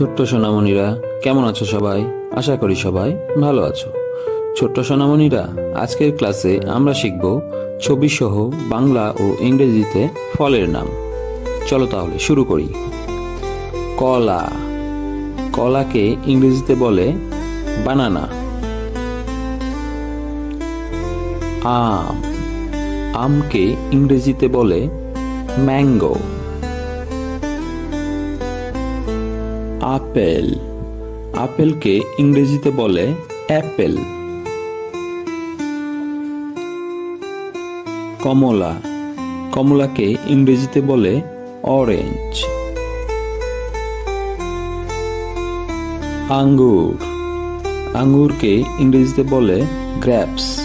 ছোট্ট সোনামণিরা, কেমন আছো সবাই? আশা করি সবাই ভালো আছো। ছোট্ট সোনামণিরা, আজকের ক্লাসে আমরা শিখব ছবি সহ বাংলা ও ইংরেজিতে ফলের নাম। চলো তাহলে শুরু করি। কলা। কলাকে ইংরেজিতে বলে বানানা। আম। আমকে ইংরেজিতে বলে ম্যাঙ্গো। আপেল। আপেলকে ইংরেজিতে বলে অ্যাপেল। কমলা। কমলাকে ইংরেজিতে বলে অরেঞ্জ। আঙ্গুর। আঙ্গুরকে ইংরেজিতে বলে গ্র্যাপস।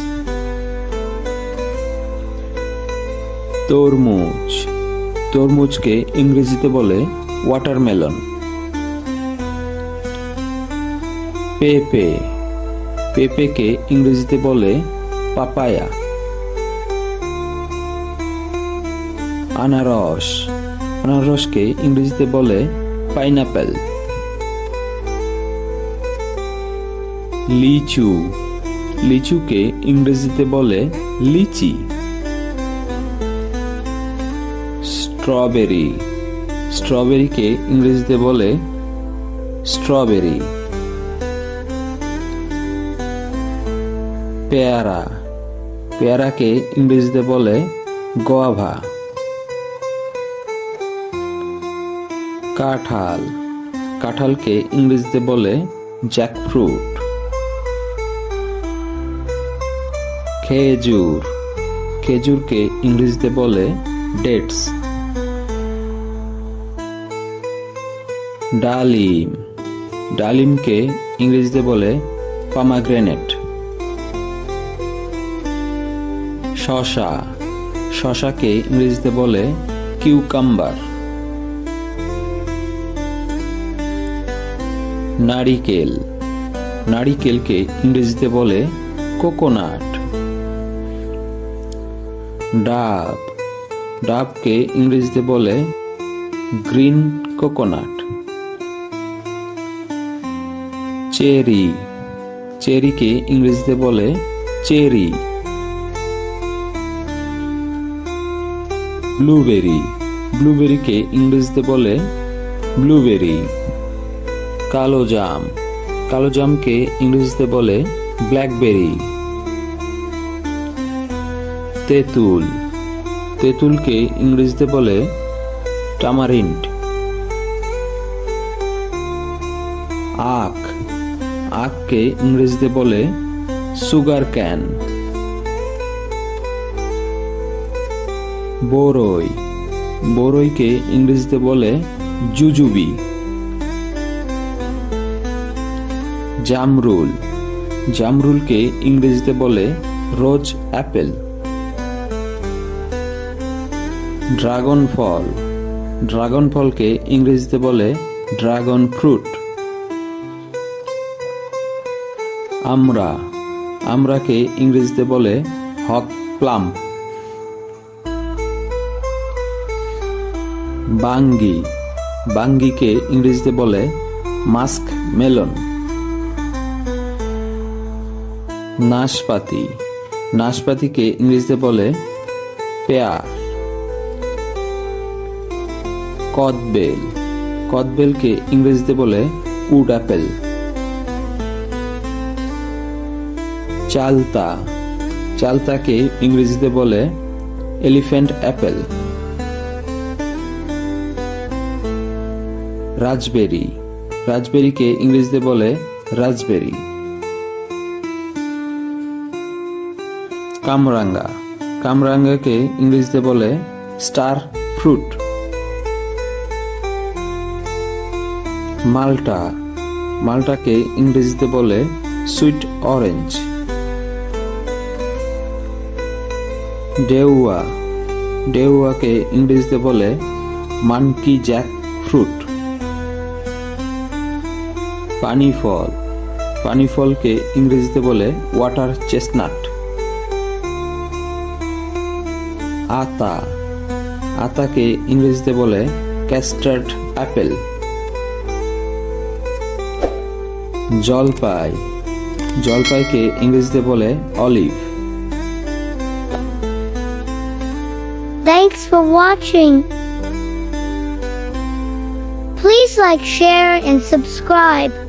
তরমুজ। তরমুজকে ইংরেজিতে বলে ওয়াটারমেলন। পেঁপে। পেঁপেকে ইংরেজিতে বলে পাপায়া। আনারস। আনারসকে ইংরেজিতে বলে পাইনাপেল। লিচু। লিচুকে ইংরেজিতে বলে লিচি। স্ট্রবেরি। স্ট্রবেরিকে ইংরেজিতে বলে স্ট্রবেরি। পেয়ারা। পেয়ারাকে ইংরেজিতে বলে গোয়াভা। কাঁঠাল। কাঁঠালকে ইংরেজিতে বলে জ্যাকফ্রুট। খেজুর। খেজুরকে ইংরেজিতে বলে ডেটস। ডালিম। ডালিমকে ইংরেজিতে বলে পামাগ্রেনেট। শশা। শশাকে ইংরেজিতে বলে কিউকাম্বার। নারিকেল। নারিকেলকে ইংরেজিতে বলে কোকোনাট। ডাব। ডাবকে ইংরেজিতে বলে গ্রিন কোকোনাট। চেরি। চেরিকে ইংরেজিতে বলে চেরি। ব্লুবেরি। ব্লুবেরিকে ইংরেজিতে বলে ব্লুবেরি। কালো জাম কালো জামকে ইংরেজিতে বলে ব্ল্যাকবেরি। তেঁতুল। তেঁতুলকে ইংরেজিতে বলে টামারিন্ড আখ। আখকে ইংরেজিতে বলে সুগার ক্যান। বরই। বরইকে ইংরেজিতে বলে জুজুবি। জামরুল। জামরুলকে ইংরেজিতে বলে রোজ অ্যাপেল। ড্রাগন ফল ড্রাগন ফলকে ইংরেজিতে বলে ড্রাগন ফ্রুট। আমরা আমরাকে ইংরেজিতে বলে হক প্লাম বাঙ্গি। বাঙ্গিকে ইংরেজিতে বলে মাস্ক মেলন। নাশপাতি। নাশপাতিকে ইংরেজিতে বলে পেয়ার। কদবেল। কদবেলকে ইংরেজিতে বলে উড অ্যাপেল চালতা। চালতাকে ইংরেজিতে বলে এলিফ্যান্ট অ্যাপেল। রাজবেরি। রাজবেরিকে ইংরেজিতে বলে রাজবেরি। কামরাঙ্গা। কামরাঙ্গাকে ইংরেজিতে বলে স্টার ফ্রুট। মাল্টা। মাল্টাকে ইংরেজিতে বলে সুইট অরেঞ্জ। ডেউয়া। ডেউয়াকে ইংরেজিতে বলে মানকি জ্যাক ফ্রুট। পানি ফল। পানি ফলকে ইংরেজিতে বলে ওয়াটার চেস্টনাট আতা। আতাকে ইংরেজিতে বলে ক্যাস্টার্ড অ্যাপেল জলপাই। জলপাইকে ইংরেজিতে বলে olive Thanks for watching. Please like, share, and subscribe.